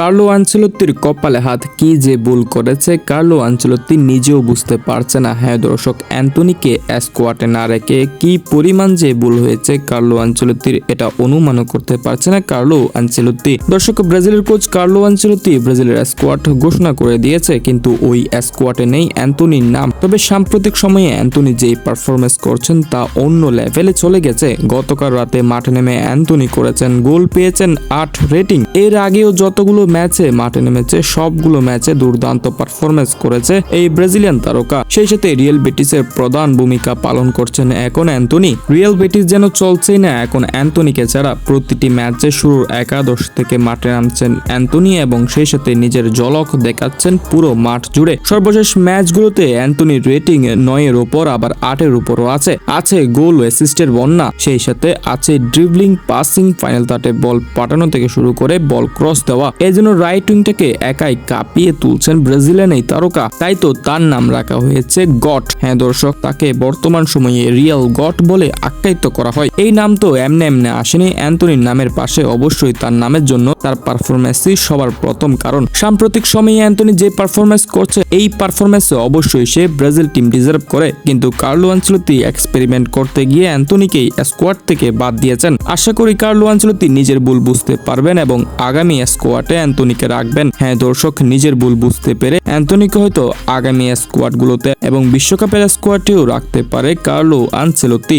Carlo আঞ্চলত্তির কপালে হাত কি যে ভুল করেছে, কার্লো আঞ্চলত্তি নিজেও বুঝতে পারছে না। হ্যাঁ দর্শক, অ্যান্টনিকে স্কোয়াটে না রেখে কি পরিমাণ যে ভুল হয়েছে, কার্লো আঞ্চলত্তির এটা অনুমানও করতে পারছে না। কার্লো আঞ্চলত্তি দর্শক, ব্রাজিলের কোচ কার্লো আঞ্চলত্তি ব্রাজিলের স্কোয়াড ঘোষণা করে দিয়েছে, কিন্তু ওই স্কোয়াডে নেই অ্যান্টনির নাম। তবে সাম্প্রতিক সময়ে অ্যান্টনি যেই পারফরমেন্স করছেন, তা অন্য লেভেলে চলে গেছে। গতকাল রাতে মাঠে নেমে অ্যান্টনি করেছেন, গোল পেয়েছেন আট রেটিং। এর আগেও যতগুলো ম্যাচে, মাঠে নেমেছে, সবগুলো ম্যাচে দুর্দান্ত পারফরমেন্স করেছে এই ব্রাজিলিয়ান তারকা। সেই সাথে রিয়েল বেটিসের প্রধান ভূমিকা পালন করছেন এখন অ্যান্টনি। রিয়েল বেটিস যেন চলছেই না, এখন অ্যান্টনিকে ছাড়া প্রতিটি ম্যাচে শুরুর একাদশ থেকে মাঠে নামছেন অ্যান্টনি এবং সেই সাথে নিজের জলক দেখাচ্ছেন পুরো মাঠ জুড়ে। সর্বশেষ ম্যাচগুলোতে অ্যান্টনির রেটিং নয়ের উপর আবার আটের উপরও আছে। আছে গোল অ্যাসিস্টের বন্যা, সেই সাথে আছে ড্রিবলিং পাসিং ফাইনাল তাটে বল পাঠানো থেকে শুরু করে বল ক্রস দেওয়া। এই জন্য রাইট উইংটাকে একাই কাঁপিয়ে তুলছেন ব্রাজিলিয়ান এই তারকা। তাই তো তার নাম রাখা হয়েছে গট। হ্যাঁ দর্শক, তাকে বর্তমান সময়ে রিয়াল গট বলে আখ্যায়িত করা হয়। এই নাম তো এমনি এমনি আসেনি। অ্যান্টনির নামের পাশে অবশ্যই তার নামের জন্য তার পারফরমেন্সই সবার প্রথম কারণ। সাম্প্রতিক সময়ে অ্যান্টনি যে পারফরমেন্স করছে, এই পারফরমেন্সে অবশ্যই সে ব্রাজিল টিম ডিজার্ভ করে। কিন্তু কার্লো আঞ্চলতি এক্সপেরিমেন্ট করতে গিয়ে অ্যান্টনিকেই স্কোয়াড থেকে বাদ দিয়েছেন। আশা করি কার্লো আঞ্চলতি নিজের ভুল বুঝতে পারবেন এবং আগামী স্কোয়াডে অ্যান্টনিকে রাখবেন। হ্যাঁ দর্শক, নিজের ভুল বুঝতে পেরে অ্যান্টনিকে হয়তো আগামী স্কোয়াডগুলোতে এবং বিশ্বকাপের স্কোয়াডটিও রাখতে পারে কার্লো আনচেলতি